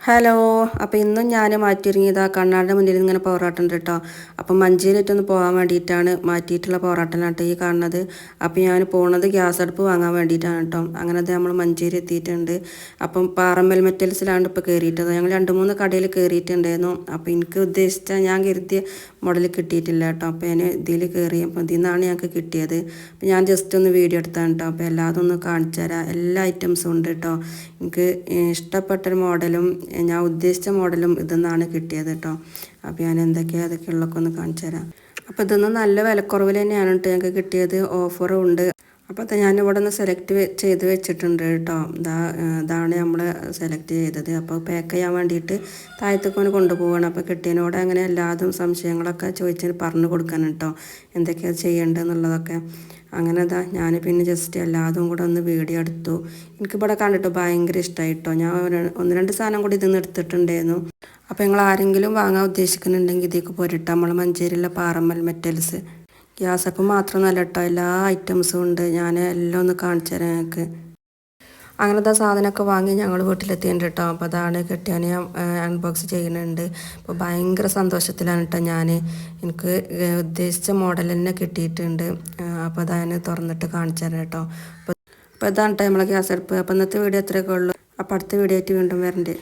Hello അപ്പോൾ ഇന്നും ഞാൻ മാറ്റിയൊരുങ്ങിയത് ആ കണ്ണാടിന്റെ മുന്നിൽ ഇങ്ങനെ പോറാട്ടുണ്ട് കേട്ടോ അപ്പം മഞ്ചേരിയിട്ടൊന്ന് പോകാൻ വേണ്ടിയിട്ടാണ് മാറ്റിയിട്ടുള്ള പോറാട്ടനാട്ടോ ഈ കാണുന്നത്. അപ്പോൾ ഞാൻ പോണത് ഗ്യാസ് അടുപ്പ് വാങ്ങാൻ വേണ്ടിയിട്ടാണ് കേട്ടോ അങ്ങനെ അത് നമ്മൾ മഞ്ചേരി എത്തിയിട്ടുണ്ട്. അപ്പം പാറമ്പൽ മെറ്റൽസിലാണ് ഇപ്പോൾ കയറിയിട്ടത് ഞങ്ങൾ രണ്ട് മൂന്ന് കടയിൽ കയറിയിട്ടുണ്ടായിരുന്നു അപ്പോൾ എനിക്ക് ഉദ്ദേശിച്ച ഞാൻ കരുതിയ മോഡൽ കിട്ടിയിട്ടില്ല കേട്ടോ അപ്പോൾ ഞാൻ ഇതിൽ കയറി അപ്പോൾ ഇതിൽ നിന്നാണ് ഞങ്ങൾക്ക് കിട്ടിയത്. അപ്പോൾ ഞാൻ ജസ്റ്റ് ഒന്ന് വീഡിയോ എടുത്താണ് കേട്ടോ അപ്പോൾ എല്ലാതും ഒന്ന് കാണിച്ചു തരാം. എല്ലാ ഐറ്റംസും ഉണ്ട് കേട്ടോ എനിക്ക് ഇഷ്ടപ്പെട്ടൊരു മോഡലും ഞാൻ ഉദ്ദേശിച്ച മോഡലും ഇതെന്നാണ് കിട്ടിയത് കേട്ടോ. അപ്പോൾ ഞാൻ എന്തൊക്കെയാണ് അതൊക്കെ ഉള്ളതൊക്കെ ഒന്ന് കാണിച്ചു തരാം അപ്പോൾ ഇതൊന്നും നല്ല വിലക്കുറവിൽ തന്നെയാണ് കേട്ടോ ഞങ്ങൾക്ക് കിട്ടിയത്. ഓഫറും ഉണ്ട്. അപ്പോൾ അത് ഞാൻ ഇവിടെ നിന്ന് സെലക്ട് ചെയ്ത് വെച്ചിട്ടുണ്ട് കേട്ടോ. ഇതാ ഇതാണ് നമ്മൾ സെലക്ട് ചെയ്തത്. അപ്പോൾ പാക്ക് ചെയ്യാൻ വേണ്ടിയിട്ട് താഴത്തേക്ക് കൊണ്ടുപോകണം അപ്പോൾ കിട്ടിയതിനോട് അങ്ങനെ എല്ലാതും സംശയങ്ങളൊക്കെ ചോദിച്ച് പറഞ്ഞു കൊടുക്കണം കേട്ടോ. എന്തൊക്കെയാണ് ചെയ്യേണ്ടതെന്നുള്ളതൊക്കെ. അങ്ങനെ അതാ ഞാൻ പിന്നെ ജസ്റ്റ് എല്ലാതും കൂടെ ഒന്ന് വീഡിയോ എടുത്തു. എനിക്കിവിടെ കണ്ടിട്ട് ഭയങ്കര ഇഷ്ടമായി കേട്ടോ. ഞാൻ ഒന്ന് രണ്ട് സാധനം കൂടി ഇതിൽ നിന്ന് എടുത്തിട്ടുണ്ടായിരുന്നു. അപ്പോൾ നിങ്ങൾ ആരെങ്കിലും വാങ്ങാൻ ഉദ്ദേശിക്കുന്നുണ്ടെങ്കിൽ ഇതിലേക്ക് പോരിട്ട് നമ്മൾ മഞ്ചേരിയിലെ പാറമ്മൽ മെറ്റൽസ് ഗ്യാസ് അപ്പം മാത്രമല്ല കേട്ടോ എല്ലാ ഐറ്റംസും ഉണ്ട്. ഞാൻ എല്ലാം ഒന്ന് കാണിച്ചു തരാം ഞങ്ങൾക്ക് അങ്ങനത്തെ സാധനമൊക്കെ വാങ്ങി ഞങ്ങൾ വീട്ടിലെത്തിയിട്ടുണ്ട് കേട്ടോ അപ്പോൾ അതാണ് കെട്ടിയാൻ ഞാൻ അൺബോക്സ് ചെയ്യുന്നുണ്ട്. അപ്പോൾ ഭയങ്കര സന്തോഷത്തിലാണ് കേട്ടോ ഞാൻ എനിക്ക് ഉദ്ദേശിച്ച മോഡൽ തന്നെ കിട്ടിയിട്ടുണ്ട്. അപ്പോൾ അതാണ് തുറന്നിട്ട് കാണിച്ചു തരാം കേട്ടോ അപ്പോൾ അപ്പോൾ ഇതാണ് കേട്ടോ നമ്മളെ ഗ്യാസ് അടുപ്പ്. അപ്പോൾ ഇന്നത്തെ വീഡിയോ അത്രയൊക്കെ ഉള്ളൂ. അപ്പോൾ അടുത്ത വീഡിയോ ആയിട്ട് വീണ്ടും വരണ്ടേ.